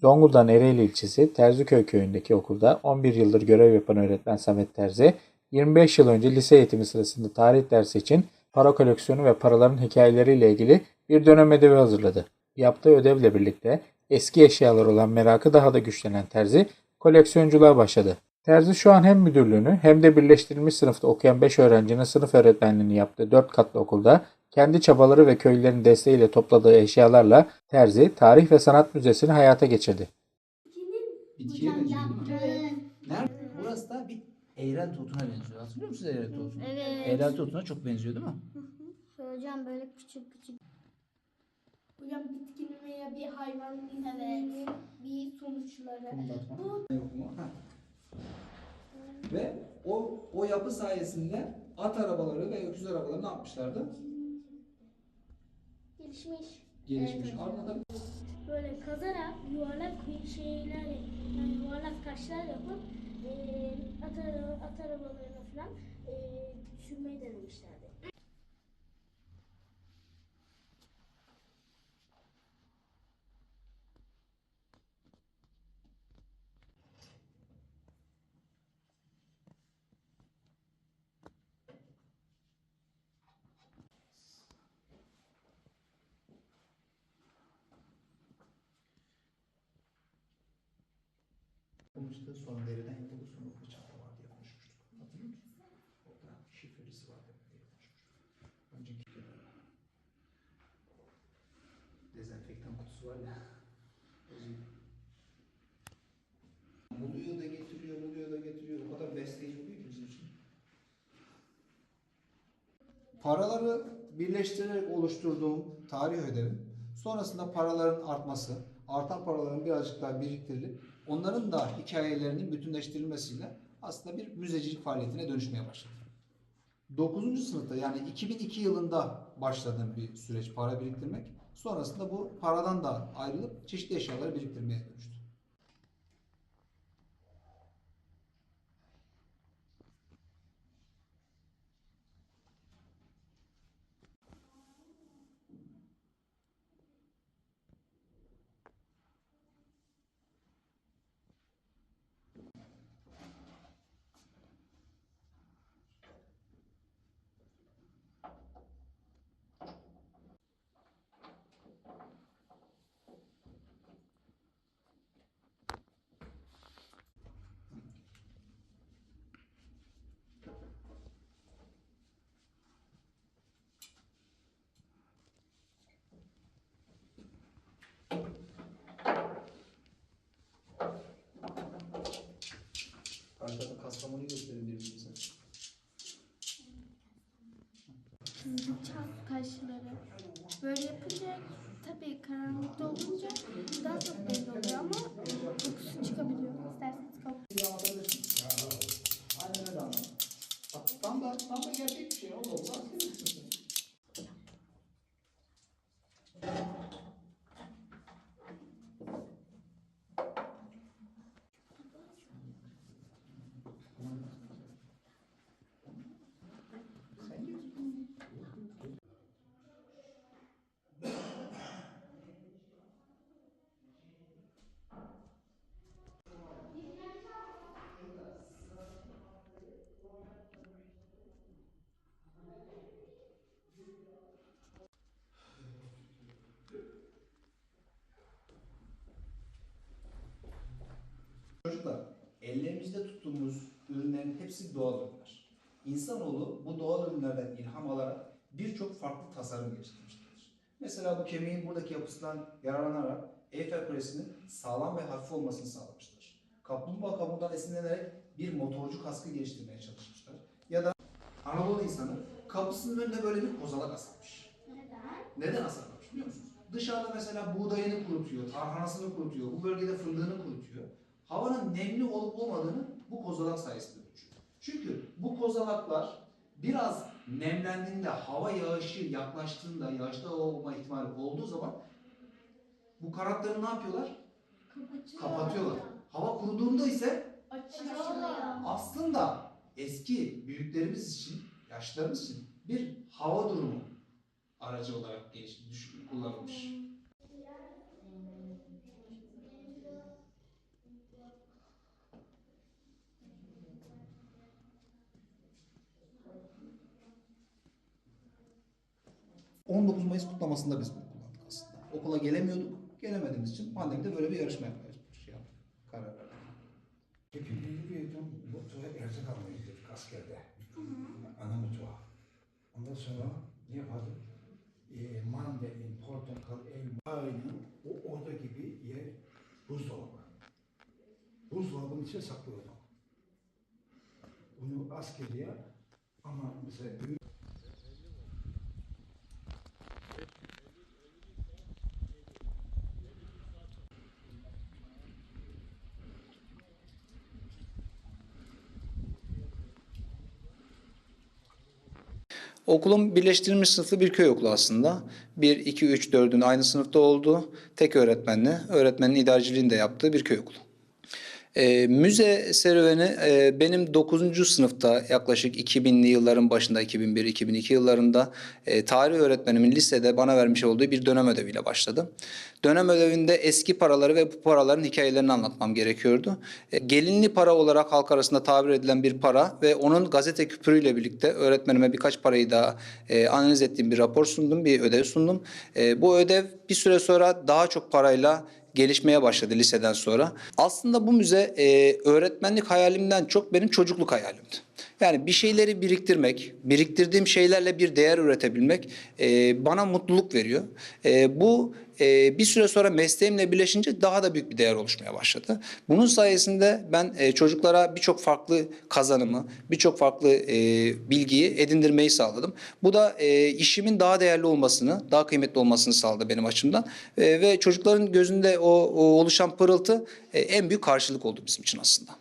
Zonguldak'ın Ereğli ilçesi Terziköy köyündeki okulda 11 yıldır görev yapan öğretmen Samet Terzi, 25 yıl önce lise eğitimi sırasında tarih dersi için para koleksiyonu ve paraların hikayeleriyle ilgili bir dönem ödevi hazırladı. Yaptığı ödevle birlikte eski eşyalar olan merakı daha da güçlenen Terzi, koleksiyonculuğa başladı. Terzi şu an hem müdürlüğünü hem de birleştirilmiş sınıfta okuyan 5 öğrencinin sınıf öğretmenliğini yaptığı 4 katlı okulda kendi çabaları ve köylülerin desteğiyle topladığı eşyalarla Terzi Tarih ve Sanat Müzesi'ni hayata geçirdi. Bitkiye benziyor değil mi? Evet. Nerede? Burası da bir eğrelti otuna benziyor. Hatırlıyor musunuz eğrelti otunu? Evet. Eğrelti otuna çok benziyor değil mi? Hocam böyle küçük küçük. Hocam bitkinin veya bir hayvanın izlerinin bir sonuçları. Bu Yok mu? Ha. Ve o o yapı sayesinde at arabaları ve öküz arabaları ne yapmışlardı? Gelişmiş. Gelişmiş. Evet. Tabii Böyle kazarak yuvarlak şeyler yani yuvarlak taşlar yapıp eee at, at arabalarına falan eee sürmeyi denemişlerdi. Yapılmıştı. Sonra deriden yapıldı. Sonra bıçakla var diye konuşmuştuk. Hatırlıyor musun? Orada şifrelisi var diye konuşmuştuk. Önceki dezenfektan kutusu var ya. Buluyor da getiriyor, buluyor da getiriyor. O kadar besleyici oluyor ki bizim için. Paraları birleştirerek oluşturduğum tarih ödevim, sonrasında paraların artması, artan paraların birazcık daha biriktirilip onların da hikayelerinin bütünleştirilmesiyle aslında bir müzecilik faaliyetine dönüşmeye başladı. 9. sınıfta yani 2002 yılında başladığım bir süreç para biriktirmek. Sonrasında bu paradan da ayrılıp çeşitli eşyaları biriktirmeye dönüştü. Arkada Kastamonu'yu gösterin birbirimize. Çarp kaşları. Böyle yapınca tabii karanlıkta olunca daha çok belli oluyor ama Çocuklar, ellerimizde tuttuğumuz ürünlerin hepsi doğal ürünler. İnsanoğlu bu doğal ürünlerden ilham alarak birçok farklı tasarım geliştirmiştir. Mesela bu kemiğin buradaki yapısından yararlanarak Eyfel Kulesi'nin sağlam ve hafif olmasını sağlamışlar. Kaplumbağa kabuğundan esinlenerek bir motorcu kaskı geliştirmeye çalışmışlar. Ya da Anadolu insanı kapısının önüne böyle bir kozalak asarmış. Neden? Neden asarlarmış biliyor musunuz? Dışarıda mesela buğdayını kurutuyor, tarhanasını kurutuyor, bu bölgede fındığını kurutuyor. Havanın nemli olup olmadığını bu kozalak sayesinde ölçüyor. Çünkü bu kozalaklar biraz nemlendiğinde, hava yağışı yaklaştığında, yağışta olma ihtimali olduğu zaman bu kanatları ne yapıyorlar? Kapatıyor. Kapatıyorlar. Hava kuruduğunda ise Açıyorlar. aslında eski büyüklerimiz için, yaşlarımız için bir hava durumu aracı olarak geliş, düş- kullanılmış. 19 Mayıs kutlamasında biz bunu kullandık aslında. Okula gelemiyorduk. Gelemediğimiz için pandemide böyle bir yarışma yapmaya şey yaptık. Karar verdik. Hepimiz bir mutfağa erzak almaya gittik askerde. Ana mutfağa. Ondan sonra ne yapardık? E, mandalin, portakal, elma, aynı o orada gibi yer buzdolabı. Buzdolabının içine saklıyordum. Bunu askeriye ama mesela Okulum birleştirilmiş sınıflı bir köy okulu aslında. 1, 2, 3, 4'ün aynı sınıfta olduğu, tek öğretmenli, öğretmenin idareciliğini de yaptığı bir köy okulu. Ee, müze serüveni e, benim 9. sınıfta yaklaşık 2000'li yılların başında 2001-2002 yıllarında e, tarih öğretmenimin lisede bana vermiş olduğu bir dönem ödeviyle başladı. Dönem ödevinde eski paraları ve bu paraların hikayelerini anlatmam gerekiyordu. E, gelinli para olarak halk arasında tabir edilen bir para ve onun gazete küpürüyle birlikte öğretmenime birkaç parayı daha e, analiz ettiğim bir rapor sundum, bir ödev sundum. E, bu ödev bir süre sonra daha çok parayla gelişmeye başladı liseden sonra. Aslında bu müze e, öğretmenlik hayalimden çok benim çocukluk hayalimdi. Yani bir şeyleri biriktirmek, biriktirdiğim şeylerle bir değer üretebilmek e, bana mutluluk veriyor. E, bu e, bir süre sonra mesleğimle birleşince daha da büyük bir değer oluşmaya başladı. Bunun sayesinde ben e, çocuklara birçok farklı kazanımı, birçok farklı e, bilgiyi edindirmeyi sağladım. Bu da e, işimin daha değerli olmasını, daha kıymetli olmasını sağladı benim açımdan. E, ve çocukların gözünde o, o oluşan pırıltı e, en büyük karşılık oldu bizim için aslında.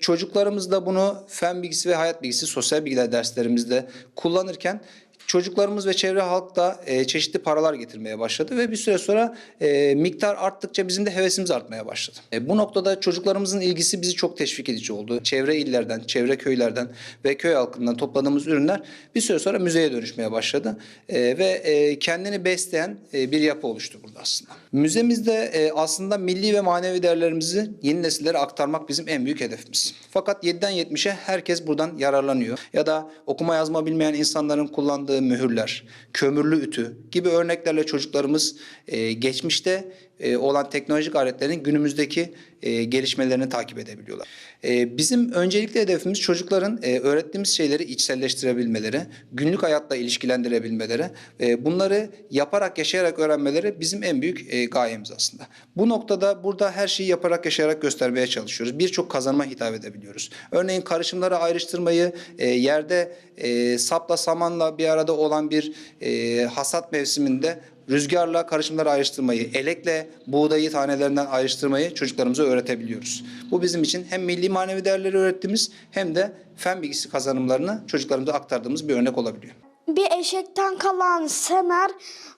Çocuklarımız da bunu fen bilgisi ve hayat bilgisi sosyal bilgiler derslerimizde kullanırken çocuklarımız ve çevre halk da e, çeşitli paralar getirmeye başladı ve bir süre sonra e, miktar arttıkça bizim de hevesimiz artmaya başladı. E, bu noktada çocuklarımızın ilgisi bizi çok teşvik edici oldu. Çevre illerden, çevre köylerden ve köy halkından topladığımız ürünler bir süre sonra müzeye dönüşmeye başladı E, ve e, kendini besleyen e, bir yapı oluştu burada aslında. Müzemizde e, aslında milli ve manevi değerlerimizi yeni nesillere aktarmak bizim en büyük hedefimiz. Fakat 7'den 70'e herkes buradan yararlanıyor. Ya da okuma yazma bilmeyen insanların kullandığı mühürler, kömürlü ütü gibi örneklerle çocuklarımız e, geçmişte e, olan teknolojik aletlerin günümüzdeki e, gelişmelerini takip edebiliyorlar. E, bizim öncelikli hedefimiz çocukların e, öğrettiğimiz şeyleri içselleştirebilmeleri, günlük hayatla ilişkilendirebilmeleri, e, bunları yaparak, yaşayarak öğrenmeleri bizim en büyük e, gayemiz aslında. Bu noktada burada her şeyi yaparak, yaşayarak göstermeye çalışıyoruz. Birçok kazanıma hitap edebiliyoruz. Örneğin karışımları ayrıştırmayı, e, yerde e, sapla samanla bir arada olan bir e, hasat mevsiminde rüzgarla karışımları ayrıştırmayı, elekle buğdayı tanelerinden ayrıştırmayı çocuklarımıza öğretebiliyoruz. Bu bizim için hem milli manevi değerleri öğrettiğimiz hem de fen bilgisi kazanımlarını çocuklarımıza aktardığımız bir örnek olabiliyor. Bir eşekten kalan semer,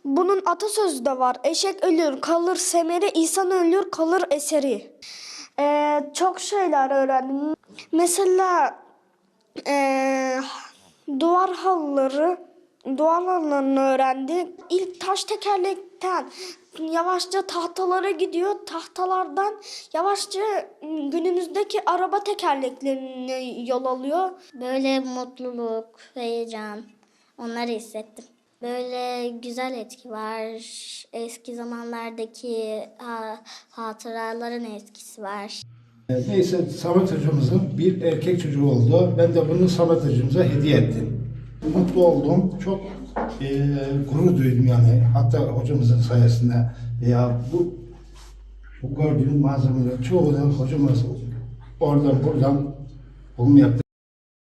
bunun atasözü de var. Eşek ölür kalır semeri, insan ölür kalır eseri. Ee, çok şeyler öğrendim. Mesela ee, duvar halıları, duvar halılarını öğrendik. İlk taş tekerlekten yavaşça tahtalara gidiyor. Tahtalardan yavaşça günümüzdeki araba tekerleklerine yol alıyor. Böyle mutluluk, heyecan onları hissettim. Böyle güzel etki var. Eski zamanlardaki ha- hatıraların etkisi var. Neyse Samet hocamızın bir erkek çocuğu oldu. Ben de bunu Samet hocamıza hediye ettim. Mutlu oldum. Çok eee gurur duydum yani. Hatta hocamızın sayesinde veya bu bu gördüğüm malzemelerin çoğu da hocamız oradan buradan bulma yaptı.